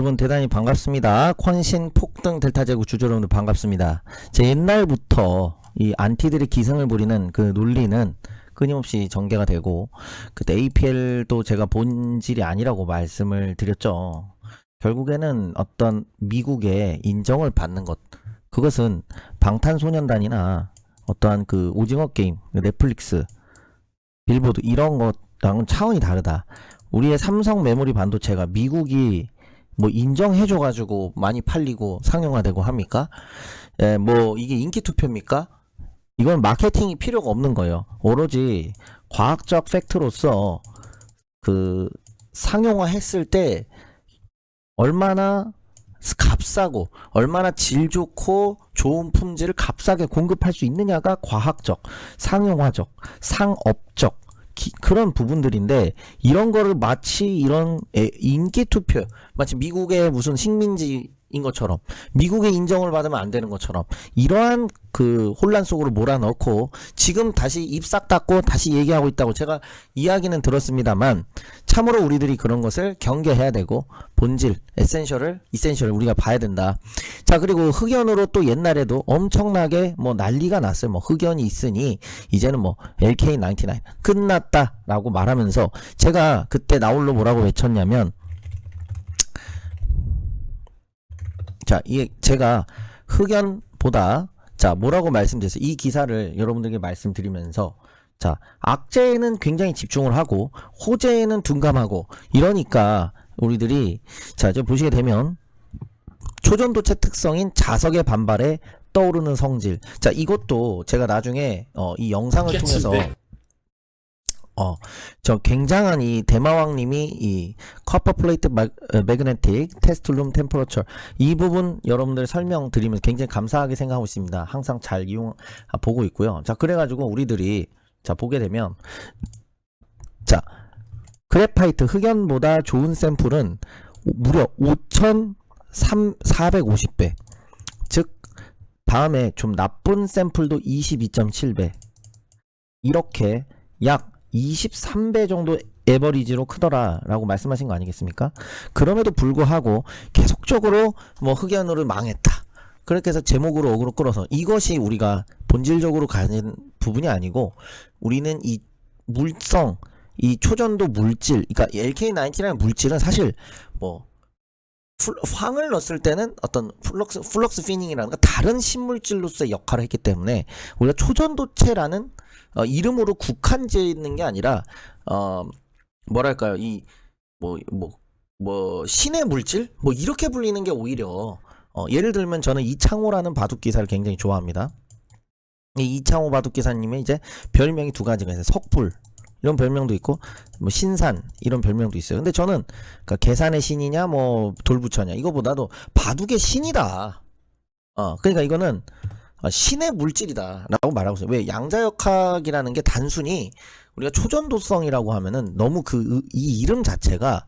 여러분 대단히 반갑습니다. 콘신 폭등 델타 제국 주주 여러분들 반갑습니다. 제 옛날부터 이 안티들의 기승을 부리는 그 논리는 끊임없이 전개가 되고 그때 APL도 제가 본질이 아니라고 말씀을 드렸죠. 결국에는 어떤 미국의 인정을 받는 것 그것은 방탄소년단이나 어떠한 그 오징어 게임, 넷플릭스, 빌보드 이런 것랑은 차원이 다르다. 우리의 삼성 메모리 반도체가 미국이 뭐 인정해줘가지고 많이 팔리고 상용화되고 합니까? 예, 뭐 이게 인기 투표입니까? 이건 마케팅이 필요가 없는 거예요. 오로지 과학적 팩트로서 그 상용화했을 때 얼마나 값싸고 얼마나 질 좋고 좋은 품질을 값싸게 공급할 수 있느냐가 과학적, 상용화적, 상업적 기- 그런 부분들인데 이런 거를 마치 이런 에- 인기 투표 마치 미국의 무슨 식민지 인 것처럼 미국의 인정을 받으면 안 되는 것처럼 이러한 그 혼란 속으로 몰아넣고 지금 다시 입 싹 닫고 다시 얘기하고 있다고 제가 이야기는 들었습니다만 참으로 우리들이 그런 것을 경계해야 되고 본질 에센셜을 이센셜을 우리가 봐야 된다. 자 그리고 흑연으로 또 옛날에도 엄청나게 뭐 난리가 났어요. 뭐 흑연이 있으니 이제는 뭐 LK99 끝났다라고 말하면서 제가 그때 나홀로 뭐라고 외쳤냐면 자 이게 제가 흑연보다 자 뭐라고 말씀드렸어요. 이 기사를 여러분들에게 말씀드리면서 자 악재에는 굉장히 집중을 하고 호재에는 둔감하고 이러니까 우리들이 자 이제 보시게 되면 초전도체 특성인 자석의 반발에 떠오르는 성질. 자, 이것도 제가 나중에 어, 이 영상을 통해서 어, 저 굉장한 이 대마왕님이 이 커퍼 플레이트 매그네틱 테스트룸 템퍼러처 이 부분 여러분들 설명드리면서 굉장히 감사하게 생각하고 있습니다. 항상 잘 이용 아, 보고 있고요. 자, 그래가지고 우리들이 자 보게 되면 자 그래파이트 흑연보다 좋은 샘플은 무려 5,450배. 즉, 다음에 좀 나쁜 샘플도 22.7배. 이렇게 약 23배 정도 에버리지로 크더라라고 말씀하신 거 아니겠습니까? 그럼에도 불구하고 계속적으로 뭐 흑연으로 망했다. 그렇게 해서 제목으로 어그로 끌어서 이것이 우리가 본질적으로 가는 부분이 아니고 우리는 이 물성 이 초전도 물질, 그러니까 LK19라는 물질은 사실 뭐 풀- 황을 넣었을 때는 어떤 플럭스 플럭스 피닝이라는 거 다른 신물질로서의 역할을 했기 때문에 우리가 초전도체라는 어, 이름으로 국한지어 있는 게 아니라 어 뭐랄까요 이 뭐 뭐 뭐 신의 물질 뭐 이렇게 불리는 게 오히려 어, 예를 들면 저는 이창호라는 바둑 기사를 굉장히 좋아합니다. 이 이창호 바둑 기사님의 이제 별명이 두 가지가 있어요. 석불 이런 별명도 있고 뭐 신산 이런 별명도 있어요. 근데 저는 그러니까 계산의 신이냐 뭐 돌부처냐 이거보다도 바둑의 신이다. 어 그러니까 이거는 어, 신의 물질이다라고 말하고 있어요. 왜 양자역학이라는 게 단순히 우리가 초전도성이라고 하면은 너무 그 이 이름 자체가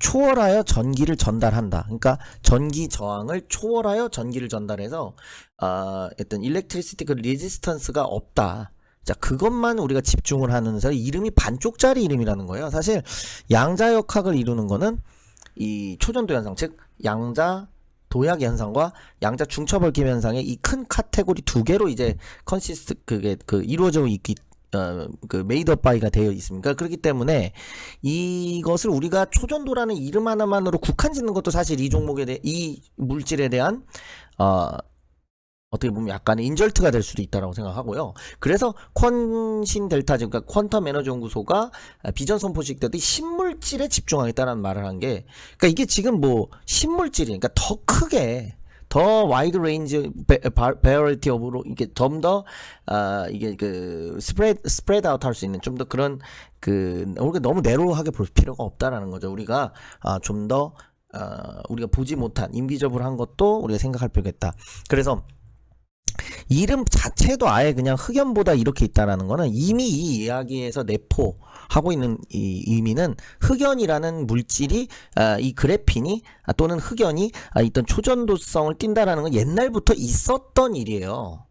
초월하여 전기를 전달한다. 그러니까 전기 저항을 초월하여 전기를 전달해서 어, 어떤 일렉트리시티 그 레지스턴스가 없다. 자, 그것만 우리가 집중을 하면서 이름이 반쪽짜리 이름이라는 거예요. 사실 양자 역학을 이루는 거는 이 초전도 현상, 즉 양자 도약 현상과 양자 중첩얽힘 현상의 이 큰 카테고리 두 개로 이제 컨시스트 그게 그 이루어져 있기 어 그 메이드업 바이가 되어 있습니까? 그렇기 때문에 이것을 우리가 초전도라는 이름 하나만으로 국한 짓는 것도 사실 이 종목에 대해 이 물질에 대한 어 어떻게 보면 약간의 인절트가 될 수도 있다라고 생각하고요. 그래서 퀀신 델타 그러니까 퀀텀 에너지 연구소가 비전 선포식 때도 이 신물질에 집중하겠다는 말을 한 게 그러니까 이게 지금 뭐 신물질이 그러니까 더 크게 더 와이드 레인지 베어리티 오브로 이게 좀더 아 이게 그 스프레드 스프레드 아웃 할 수 있는 좀 더 그런 그 우리가 너무 내로하게 볼 필요가 없다라는 거죠. 우리가 아 좀더 어, 우리가 보지 못한 인비저블한 것도 우리가 생각할 필요가 있다. 그래서 이름 자체도 아예 그냥 흑연보다 이렇게 있다라는 거는 이미 이 이야기에서 내포하고 있는 이 의미는 흑연이라는 물질이 아, 이 그래핀이 아, 또는 흑연이 아, 있던 초전도성을 띈다라는 건 옛날부터 있었던 일이에요.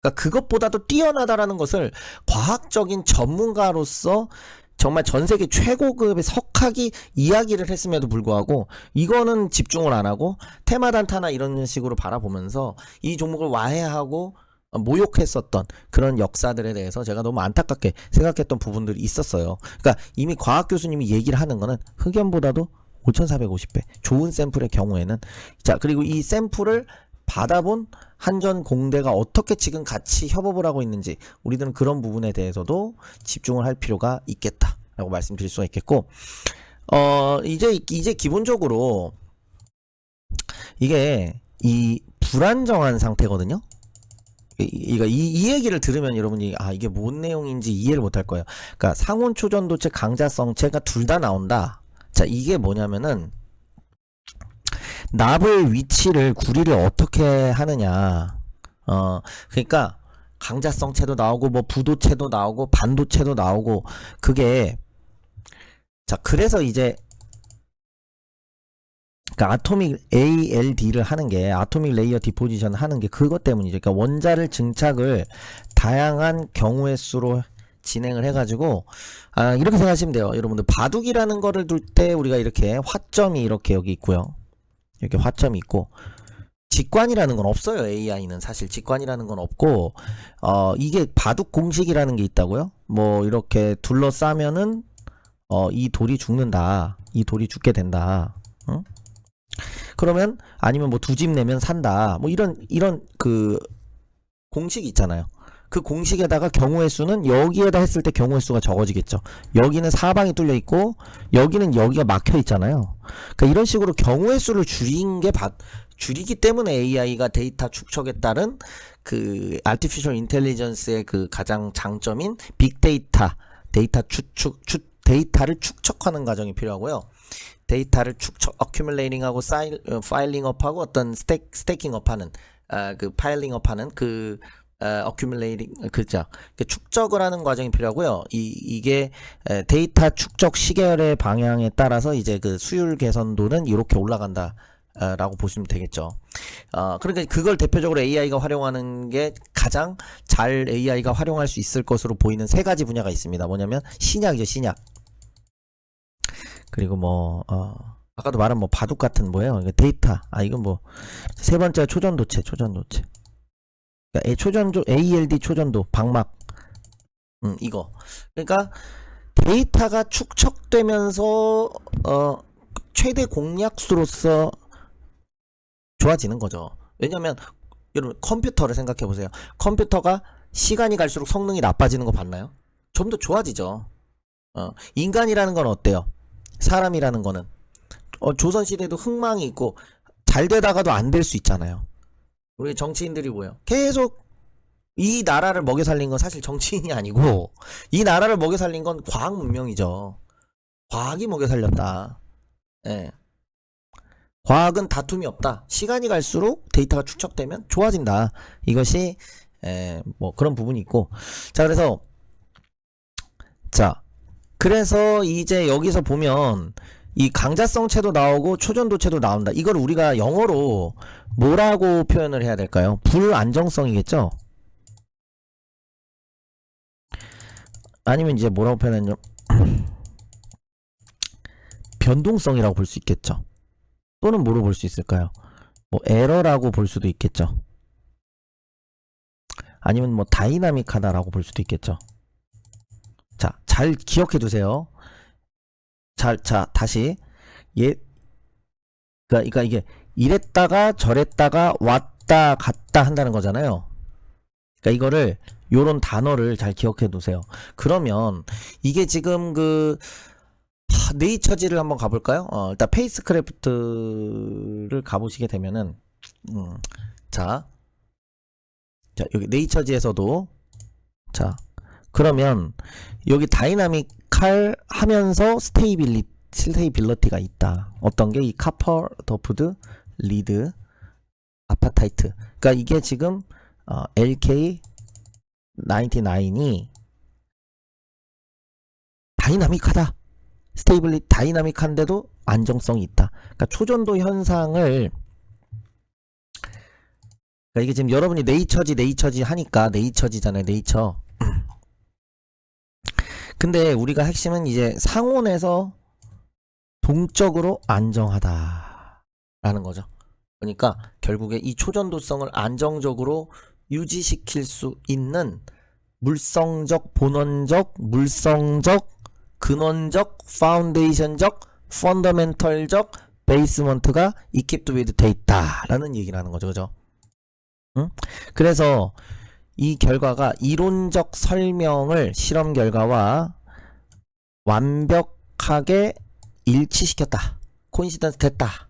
그러니까 그것보다도 뛰어나다라는 것을 과학적인 전문가로서 정말 전 세계 최고급의 석학이 이야기를 했음에도 불구하고 이거는 집중을 안 하고 테마 단타나 이런 식으로 바라보면서 이 종목을 와해하고 모욕했었던 그런 역사들에 대해서 제가 너무 안타깝게 생각했던 부분들이 있었어요. 그러니까 이미 과학 교수님이 얘기를 하는 거는 흑연보다도 5450배 좋은 샘플의 경우에는 자 그리고 이 샘플을 받아본 한전 공대가 어떻게 지금 같이 협업을 하고 있는지 우리들은 그런 부분에 대해서도 집중을 할 필요가 있겠다라고 말씀드릴 수가 있겠고 어 이제 이제 기본적으로 이게 이 불안정한 상태거든요. 이, 이, 이, 이 얘기를 들으면 여러분이 아 이게 뭔 내용인지 이해를 못할 거예요. 그러니까 상온 초전도체 강자성체가 둘 다 나온다. 자 이게 뭐냐면은 나브의 위치를 구리를 어떻게 하느냐. 어 그러니까 강자성체도 나오고 뭐 부도체도 나오고 반도체도 나오고 그게 자 그래서 이제 그러니까 아토믹 ALD를 하는 게 아토믹 레이어 디포지션 하는 게 그것 때문이죠. 그러니까 원자를 증착을 다양한 경우의 수로 진행을 해가지고 아 이렇게 생각하시면 돼요. 여러분들 바둑이라는 거를 둘 때 우리가 이렇게 화점이 이렇게 여기 있고요. 이렇게 화점이 있고 직관이라는 건 없어요. AI는 사실 직관이라는 건 없고 어 이게 바둑 공식이라는 게 있다고요. 뭐 이렇게 둘러싸면은 어 이 돌이 죽는다. 이 돌이 죽게 된다. 응? 그러면 아니면 뭐 두 집 내면 산다. 뭐 이런 이런 그 공식이 있잖아요. 그 공식에다가 경우의 수는 여기에다 했을 때 경우의 수가 적어지겠죠. 여기는 사방이 뚫려 있고 여기는 여기가 막혀 있잖아요. 그러니까 이런 식으로 경우의 수를 줄인 게 바, 줄이기 때문에 AI가 데이터 축적에 따른 그 artificial intelligence의 그 가장 장점인 빅데이터 데이터 추측 추, 데이터를 축적하는 과정이 필요하고요. 데이터를 축적, accumulating하고 사일, 어, 파일링업하고 어떤 스택, 스태킹업하는 아, 그 파일링업하는 그 어, accumulating 그죠 그 축적을 하는 과정이 필요하고요. 이 이게 에, 데이터 축적 시계열의 방향에 따라서 이제 그 수율 개선도는 이렇게 올라간다. 어, 라고 보시면 되겠죠. 어, 그러니까 그걸 대표적으로 AI가 활용하는 게 가장 잘 AI가 활용할 수 있을 것으로 보이는 세 가지 분야가 있습니다. 뭐냐면 신약이죠, 신약. 그리고 뭐, 어, 아까도 말한 뭐 바둑 같은 뭐예요? 데이터. 아, 이건 뭐, 세 번째 초전도체, 초전도체. 그러니까 초전도, ALD 초전도, 방막. 음, 이거. 그러니까 데이터가 축적되면서, 어, 최대 공약수로서 좋아지는 거죠. 왜냐면, 여러분, 컴퓨터를 생각해 보세요. 컴퓨터가 시간이 갈수록 성능이 나빠지는 거 봤나요? 좀 더 좋아지죠. 어, 인간이라는 건 어때요? 사람이라는 거는 어, 조선 시대도 흥망이 있고 잘 되다가도 안 될 수 있잖아요. 우리 정치인들이 뭐예요? 계속 이 나라를 먹여 살린 건 사실 정치인이 아니고 이 나라를 먹여 살린 건 과학 문명이죠. 과학이 먹여 살렸다. 예. 과학은 다툼이 없다. 시간이 갈수록 데이터가 축적되면 좋아진다. 이것이 에, 뭐 그런 부분이 있고 자 그래서 자 그래서 이제 여기서 보면 이 강자성체도 나오고 초전도체도 나온다. 이걸 우리가 영어로 뭐라고 표현을 해야 될까요? 불안정성이겠죠? 아니면 이제 뭐라고 표현하냐? 변동성이라고 볼 수 있겠죠. 또는 뭐로 볼 수 있을까요? 뭐 에러라고 볼 수도 있겠죠. 아니면 뭐 다이나믹하다라고 볼 수도 있겠죠. 자, 잘 기억해 두세요. 잘, 자, 다시. 예, 그니까, 그니까 이게 이랬다가 저랬다가 왔다 갔다 한다는 거잖아요. 그니까 이거를, 요런 단어를 잘 기억해 두세요. 그러면, 이게 지금 그, 하, 네이처지를 한번 가볼까요? 어, 일단 페이스크래프트를 가보시게 되면은, 음, 자, 자, 여기 네이처지에서도, 자, 그러면, 여기 다이나믹할 하면서 스테이빌리 스테이빌러티가 있다. 어떤 게 이 카퍼 더프드 리드 아파타이트. 그러니까 이게 지금 어, LK 99이 다이나믹하다. 스테이블리 다이나믹한데도 안정성이 있다. 그러니까 초전도 현상을 그러니까 이게 지금 여러분이 네이처지 네이처지 하니까 네이처지잖아요. 네이처. 근데 우리가 핵심은 이제 상온에서 동적으로 안정하다라는 거죠. 그러니까 결국에 이 초전도성을 안정적으로 유지시킬 수 있는 물성적, 본원적, 물성적, 근원적, 파운데이션적, 펀더멘털적 베이스먼트가 equipped 돼 있다라는 얘기를 하는 거죠. 그죠? 응? 그래서 이 결과가 이론적 설명을 실험 결과와 완벽하게 일치시켰다. 코인시던스 됐다.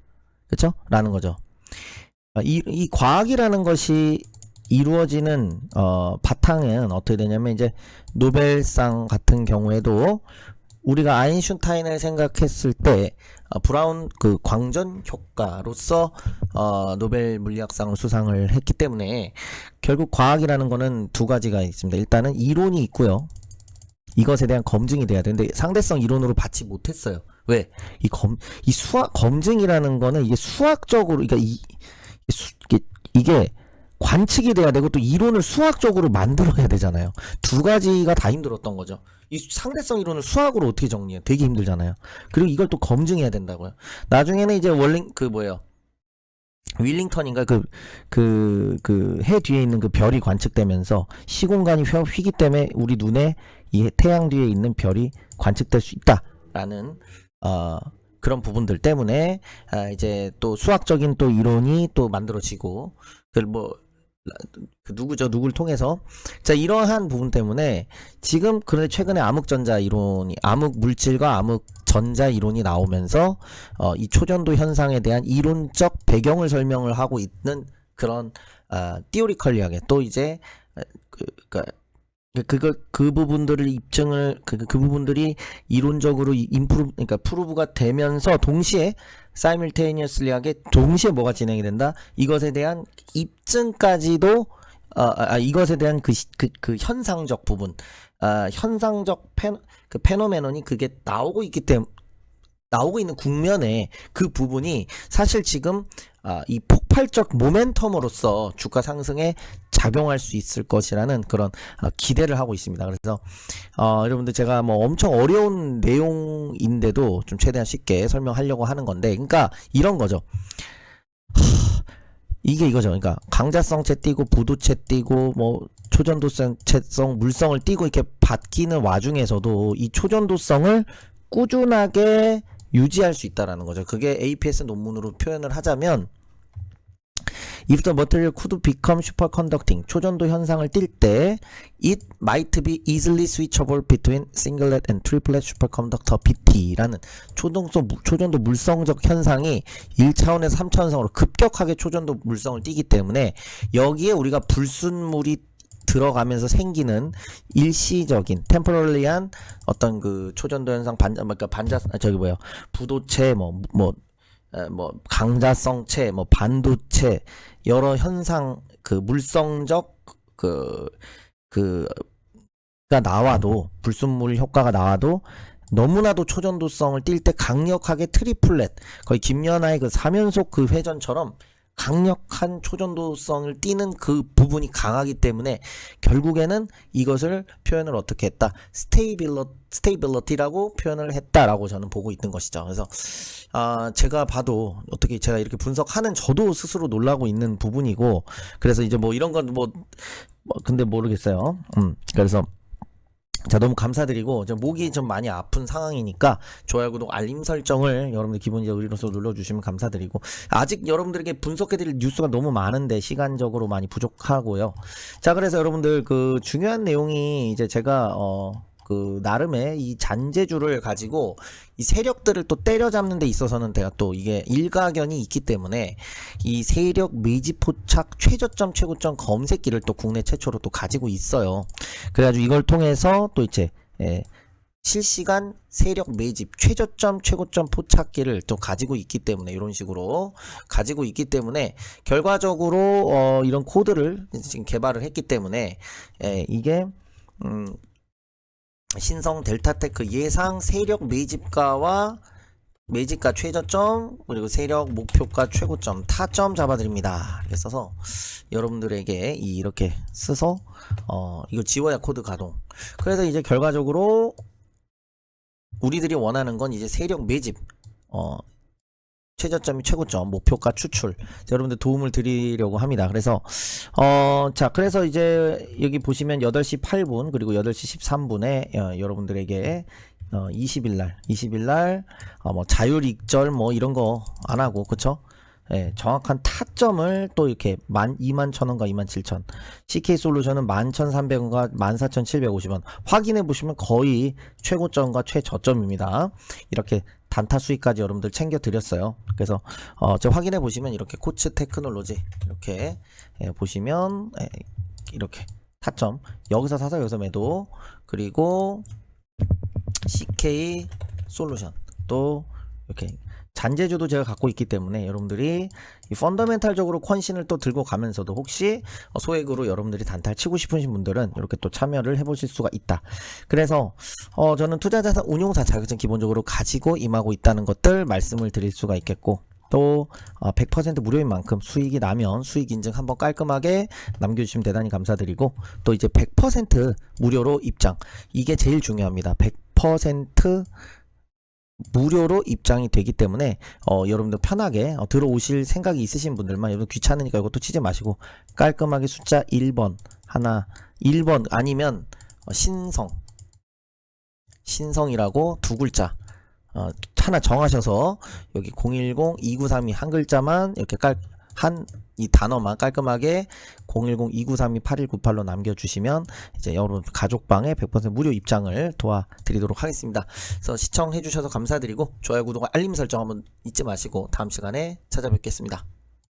그쵸? 라는 거죠. 어, 이, 이 과학이라는 것이 이루어지는 어, 바탕은 어떻게 되냐면 이제 노벨상 같은 경우에도 우리가 아인슈타인을 생각했을 때 어, 브라운 그 광전 효과로서 어, 노벨 물리학상을 수상을 했기 때문에 결국 과학이라는 거는 두 가지가 있습니다. 일단은 이론이 있고요. 이것에 대한 검증이 돼야 되는데 상대성 이론으로 받지 못했어요. 왜? 이 검, 이 수학, 검증이라는 거는 이게 수학적으로, 그러니까 이, 이 수, 이게, 이게 관측이 돼야 되고 또 이론을 수학적으로 만들어야 되잖아요. 두 가지가 다 힘들었던 거죠. 이 상대성 이론을 수학으로 어떻게 정리해? 되게 힘들잖아요. 그리고 이걸 또 검증해야 된다고요. 나중에는 이제 월링, 그 뭐예요. 윌링턴인가 그 그 그 해 뒤에 있는 그 별이 관측되면서 시공간이 휘- 휘기 때문에 우리 눈에 이 태양 뒤에 있는 별이 관측될 수 있다라는 어 그런 부분들 때문에 아 이제 또 수학적인 또 이론이 또 만들어지고 그뭐 그 누구죠 누구를 통해서. 자 이러한 부분 때문에 지금 그런데 최근에 암흑전자 이론이 암흑 물질과 암흑 전자 이론이 나오면서 어, 이 초전도 현상에 대한 이론적 배경을 설명을 하고 있는 그런 어, 띠오리컬리하게 또 이제 어, 그, 그, 그거 그 부분들을 입증을 그, 그 부분들이 이론적으로 인프루 그러니까 프루브가 되면서 동시에 사이밀테이니어슬리하게 동시에 뭐가 진행이 된다? 이것에 대한 입증까지도 어, 아, 아, 이것에 대한 그, 시- 그, 그 현상적 부분 아, 현상적 페, 그 페노메논이 그게 나오고 있기 때문에 나오고 있는 국면에 그 부분이 사실 지금 아, 이 폭발적 모멘텀으로서 주가 상승에 작용할 수 있을 것이라는 그런 아, 기대를 하고 있습니다. 그래서 어, 여러분들 제가 뭐 엄청 어려운 내용인데도 좀 최대한 쉽게 설명하려고 하는 건데, 그러니까 이런 거죠. 하, 이게 이거죠. 그러니까 강자성체 띄고 부도체 띄고 뭐 초전도체성 물성을 띄고 이렇게 바뀌는 와중에서도 이 초전도성을 꾸준하게 유지할 수 있다라는 거죠. 그게 APS 논문으로 표현을 하자면 If the material could become superconducting, 초전도 현상을 띌 때 it might be easily switchable between singlet and triplet superconductor BT라는 초동성 무- 초전도 물성적 현상이 1차원에서 3차원상으로 급격하게 초전도 물성을 띠기 때문에 여기에 우리가 불순물이 들어가면서 생기는 일시적인 템포럴리한 어떤 그 초전도 현상 반자 그러니까 반자 아, 저기 뭐야 부도체 뭐뭐 에, 뭐 강자성체 뭐 반도체 여러 현상 그 물성적 그 그가 나와도 불순물 효과가 나와도 너무나도 초전도성을 띌 때 강력하게 트리플렛 거의 김연아의 그 사면속 그 회전처럼 강력한 초전도성을 띠는 그 부분이 강하기 때문에 결국에는 이것을 표현을 어떻게 했다 스테이빌러 스테이빌러티라고 표현을 했다라고 저는 보고 있는 것이죠. 그래서 아 제가 봐도 어떻게 제가 이렇게 분석하는 저도 스스로 놀라고 있는 부분이고 그래서 이제 뭐 이런 건뭐 근데 모르겠어요. 음 그래서 자 너무 감사드리고 저 목이 좀 많이 아픈 상황이니까 좋아요 구독 알림 설정을 여러분들 기본적으로 의리로서 눌러주시면 감사드리고 아직 여러분들에게 분석해드릴 뉴스가 너무 많은데 시간적으로 많이 부족하고요. 자 그래서 여러분들 그 중요한 내용이 이제 제가 어 그 나름의 이 잔재주를 가지고 이 세력들을 또 때려잡는 데 있어서는 제가 또 이게 일가견이 있기 때문에 이 세력 매집 포착 최저점 최고점 검색기를 또 국내 최초로 또 가지고 있어요. 그래가지고 이걸 통해서 또 이제 예, 실시간 세력 매집 최저점 최고점 포착기를 또 가지고 있기 때문에 이런 식으로 가지고 있기 때문에 결과적으로 어, 이런 코드를 지금 개발을 했기 때문에 예, 이게 음, 신성 델타테크 예상 세력 매집가와 매집가 최저점 그리고 세력 목표가 최고점 타점 잡아드립니다. 이렇게 써서 여러분들에게 이- 이렇게 써서 어 이거 지워야 코드 가동. 그래서 이제 결과적으로 우리들이 원하는 건 이제 세력 매집, 어, 최저점이 최고점, 목표가 추출. 자, 여러분들 도움을 드리려고 합니다. 그래서, 어, 자, 그래서 이제 여기 보시면 8시 8분, 그리고 8시 13분에 어, 여러분들에게 어, 20일 날, 20일 날, 어, 뭐, 자율 익절 뭐 이런 거 안 하고, 그쵸? 예, 정확한 타점을 또 이렇게 만 2만 1000원과 2만 7000. CK 솔루션은 11,300원과 14,750원. 확인해 보시면 거의 최고점과 최저점입니다. 이렇게 단타 수익까지 여러분들 챙겨 드렸어요. 그래서 어, 저 확인해 보시면 이렇게 코츠 테크놀로지 이렇게 예, 보시면 예, 이렇게 타점 여기서 사서 여기서 매도 그리고 CK 솔루션 또 이렇게 잔재주도 제가 갖고 있기 때문에 여러분들이 이 펀더멘탈적으로 컨신을 또 들고 가면서도 혹시 어, 소액으로 여러분들이 단타를 치고 싶으신 분들은 이렇게 또 참여를 해보실 수가 있다. 그래서 어, 저는 투자자산 운용사 자격증 기본적으로 가지고 임하고 있다는 것들 말씀을 드릴 수가 있겠고 또 어, 100% 무료인 만큼 수익이 나면 수익 인증 한번 깔끔하게 남겨주시면 대단히 감사드리고 또 이제 100% 무료로 입장 이게 제일 중요합니다. 100% 무료로 입장이 되기 때문에 어, 여러분들 편하게 어, 들어오실 생각이 있으신 분들만 여러분 귀찮으니까 이것도 치지 마시고 깔끔하게 숫자 1번 하나 1번 아니면 어, 신성. 신성이라고 두 글자 어, 하나 정하셔서 여기 010-2932 한 글자만 이렇게 깔 한 이 단어만 깔끔하게 010-2932-8198로 남겨주시면 이제 여러분 가족방에 100% 무료 입장을 도와드리도록 하겠습니다. 그래서 시청해주셔서 감사드리고 좋아요, 구독, 알림 설정 한번 잊지 마시고 다음 시간에 찾아뵙겠습니다.